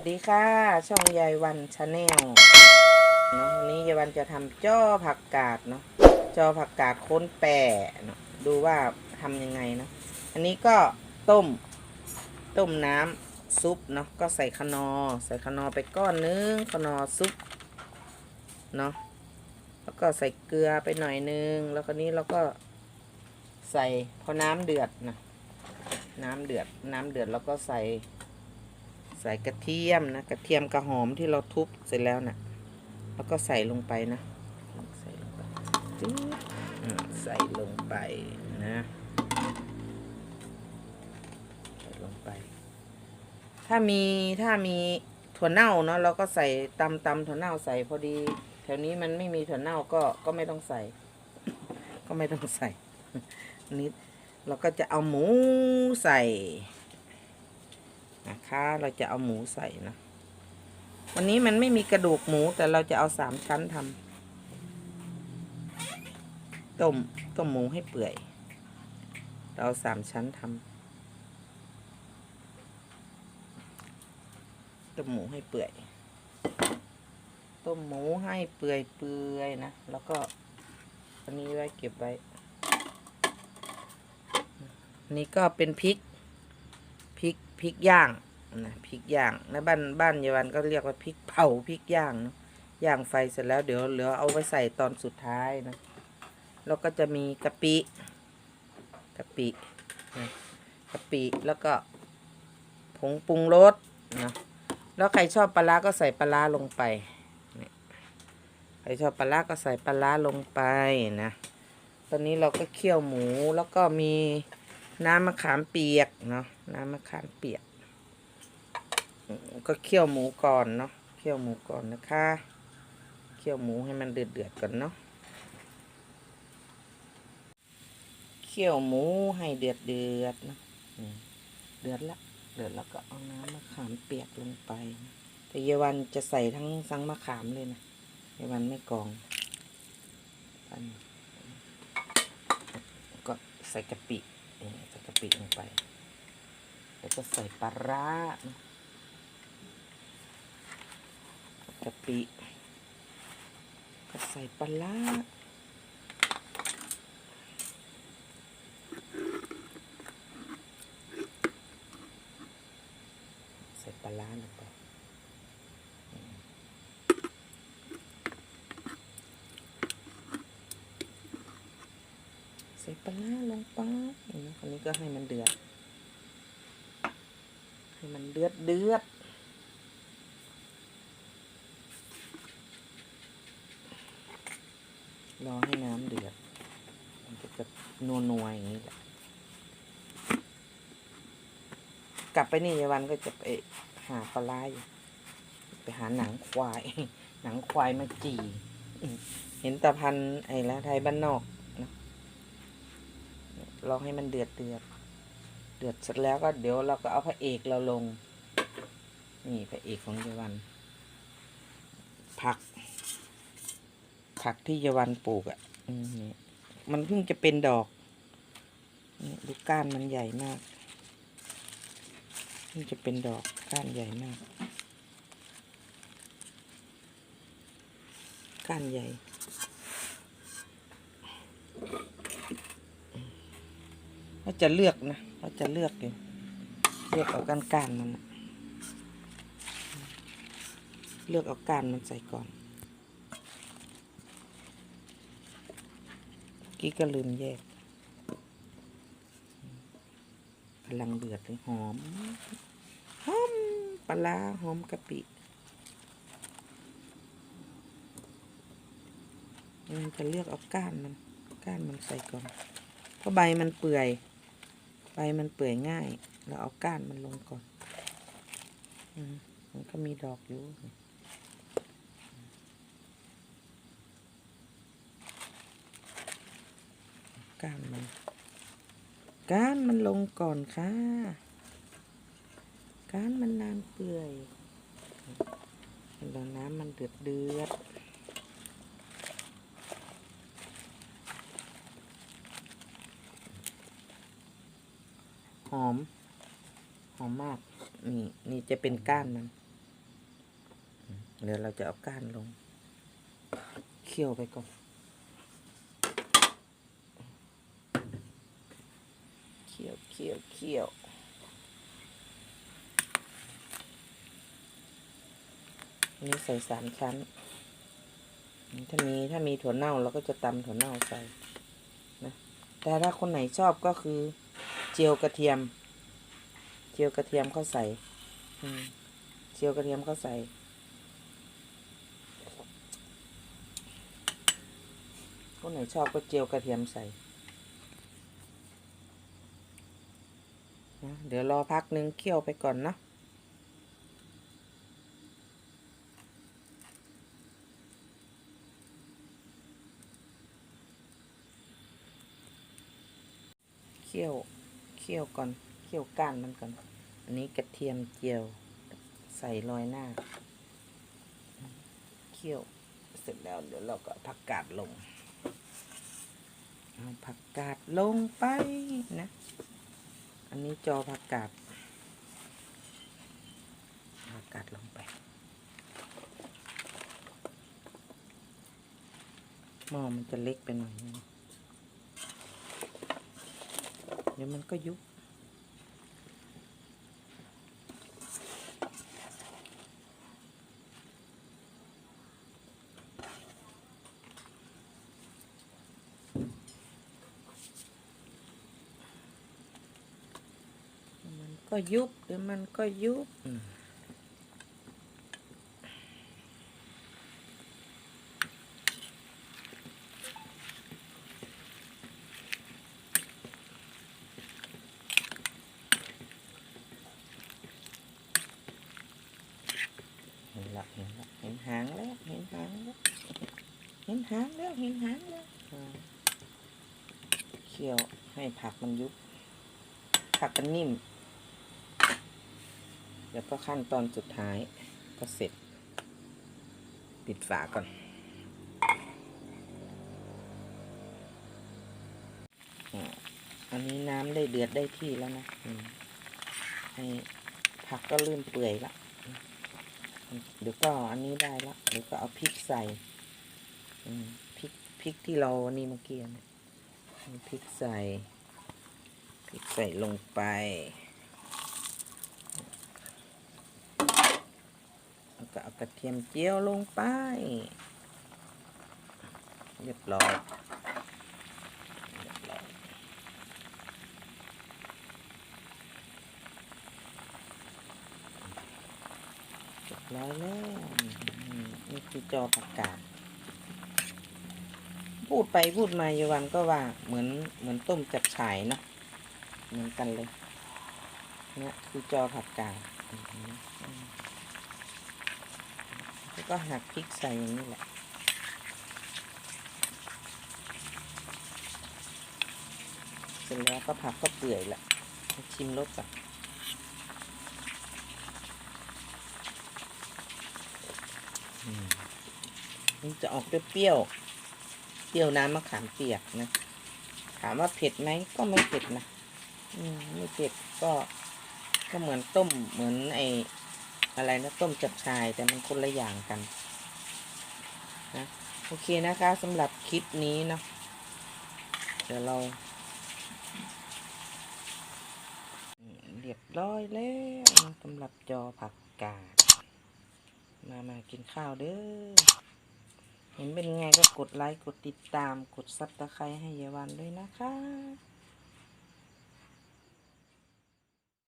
วัสดีค่ะ ช่องยายวันชาแนลเนาะวันนี้ยายวันจะทำจ้อผักกาดเนาะจ้อผักกาดค้นแปะเนาะดูว่าทำยังไงเนาะอันนี้ก็ต้มต้มน้ำซุปเนาะก็ใส่ขนอ ใส่ขนอไปก้อนนึงขนอซุปเนาะแล้วก็ใส่เกลือไปหน่อยนึง แล้วก็นี้เราก็ใส่พอน้ำเดือดนะน้ำเดือดน้ำเดือดแล้วก็ใส่ ใส่กระเทียมนะกระเทียมกระหอมที่เราทุบเสร็จแล้วนะแล้วก็ใส่ลงไปนะ ใส่ลงไปใส่ลงไปนะใส่ลงไป ถ้ามีถ้ามีถั่วเน่าเนาะเราก็ใส่ตำตำถั่วเน่าใส่พอดี แถวนี้มันไม่มีถั่วเน่าก็ก็ไม่ต้องใส่ ก็ไม่ต้องใส่นนี้เราก็จะเอาหมูใส่ นะคะ เราจะเอาหมูใส่นะ วันนี้มันไม่มีกระดูกหมูแต่เราจะเอาสามชั้นทำต้มต้มหมูให้เปื่อย เราสามชั้นทำต้มหมูให้เปื่อย ต้มหมูให้เปื่อยเปื่อยนะ แล้วก็อันนี้ไว้เก็บไว้นนี้ก็เป็นพริก พริกย่างนะพริกย่างนะบ้านบ้านเยาวันก็เรียกว่าพริกเผาพริกย่างนะย่างไฟเสร็จแล้วเดี๋ยวเหลือเอาไว้ใส่ตอนสุดท้ายนะแล้วก็จะมีกะปิกะปินะกะปิแล้วก็ผงปรุงรสนะแล้วใครชอบปลาร้าก็ใส่ปลาร้าลงไปใครชอบปลาร้าก็ใส่ปลาร้าลงไปนะตอนนี้เราก็เคี่ยวหมูแล้วก็มีน้ำมะขามเปียกเนาะ น้ำมะขามเปียก ก็เคี่ยวหมูก่อนเนาะ เคี่ยวหมูก่อนนะคะ เคี่ยวหมูให้มันเดือดเดือดก่อนเนาะ เคี่ยวหมูให้เดือดเดือดนะเดือดละ เดือดแล้วก็เอาน้ำมะขามเปียกลงไป แต่เยาวันจะใส่ทั้งสังมะขามเลยนะ เยาวันไม่กองก็ใส่กะปิใส่กะปิลงไป แล้วก็ใส่ปลาร้ากะปิก็ใส่ปลาร้าใส่ปลาร้าลงไปใส่ปลาร้าลงไปนี่นะคนนี้ก็ให้มันเดือด ให้มันเดือดเดือดรอให้น้ำเดือด มันก็จะนัวนัวอย่างนี้แหละ กลับไปนี่ยายวันก็จะไปหาปลาร้าอยู่ไปหาหนังควาย หนังควายมาจี่ เห็นตะพันไอ้ละไทยบ้านนอกนะรอให้มันเดือดเดือด เดือดเสร็จแล้วก็เดี๋ยวเราก็เอาพระเอกเราลง นี่พระเอกของยายวัน ผัก ผักที่ยายวันปลูกอะ่ะมนี่มันเพิ่งจะเป็นดอกดูก้านมันใหญ่มากเพิ่งจะเป็นดอกก้านใหญ่มาก ก้านใหญ่เราจะเลือกนะ เราจะเลือกอยู่เลือกเอากานก้านมัน เลือกเอาก้านมันใส่ก่อนกี้ก็ลืมแยกกำลังเดือดเลยหอม หอมปลาร้าหอมกะปิมันจะเลือกเอาก้านมัน ก้านมันใส่ก่อนเพราะใบมันเปื่อย บมันเปื่อยง่าย เราเอาก้านมันลงก่อนอืมมันก็มีดอกอยู่ ก้านมัน ก้านมันลงก่อนค่ะ ก้านมันนานเปื่อยแล้วน้ำมันเดือดเดือด หอม หอมมาก นี่ นี่จะเป็นก้านมันเดี๋ยวเราจะเอาก้านลง เคี่ยวไปก่อน เคี่ยวเคี่ยวเคี่ยวนนี้ใส่สามชั้น ถ้ามีถ้ามีถั่วเน่าเราก็จะตำถั่วเน่าใส่นะ แต่ถ้าคนไหนชอบก็คือ จียวกระเทียม เจียวกระเทียมเข้าใส่เจียวกระเทียมเข้าใส่ คนไหนชอบก็เจียวกระเทียมใส่เดี๋ยวรอพักนึงเคี่ยวไปก่อนเนาะเคี่ยว เคี่ยวก่อนเคี่ยวก้านมันก่อน อันนี้กระเทียมเจียว ใส่ลอยหน้า เคี่ยวเสร็จแล้วเดี๋ยวเราก็ผักกาดลงเอาผักกาดลงไปนะ อันนี้จอผักกาดผักกาดลงไป หม้อมันจะเล็กไปหน่อยนึง เดี๋ยวมันก็ยุบมันก็ยุบเดี๋ยวมันก็ยุบอืมเห็นละเห็นละเหางแล้ว เห็นหางแล้ว เห็นหางแล้ว เห็นหางแล้วเคี่ยวให้ผักมันยุบ ผักมันนิ่มแล้วก็ขั้นตอนสุดท้าย ก็เสร็จ ปิดฝาก่อน อันนี้น้ำได้เดือดได้ที่แล้วนะให้ผักก็เริ่มเปื่อยละ เดี๋ยวก็อันนี้ได้ละเดี๋ยวก็เอาพริกใส่พริกพริกที่เรานี่เมื่อกี้เนี่ยเอาพริกใส่พริกใส่ลงไปแล้วก็เอากระเทียมเจียวลงไป เรียบร้อยเรียบร้อยเร้อยแล้วอืมนี่คือจอประกาศ พูดไปพูดมาเยวันก็ว่าเหมือนเหมือนต้มจับฉ่ายเนาะเหมือนกันเลยเนี่ยคือจอผักกาดแล้วก็หักพริกใส่อย่างนี้แหละเสร็จแล้วก็ผักก็เปื่อยละชิมรสก่อน มันจะออกเปรี้ยวเปรี้ยวน้ำมะขามเปียกนะ ถามว่าเผ็ดไหมก็ไม่เผ็ดนะอืมไม่เผ็ดก็ก็เหมือนต้มเหมือนไออะไรนะต้มจับชายแต่มันคนละอย่างกันนะโอเคนะคะสำหรับคลิปนี้เนาะเดี๋ยวเราเรียบร้อยแล้วสำหรับจอผักกาด มามากินข้าวเด้อ เห็นเป็นไงก็กดไลค์ กดติดตาม กดซับตะไคร้ให้ยายวันด้วยนะคะ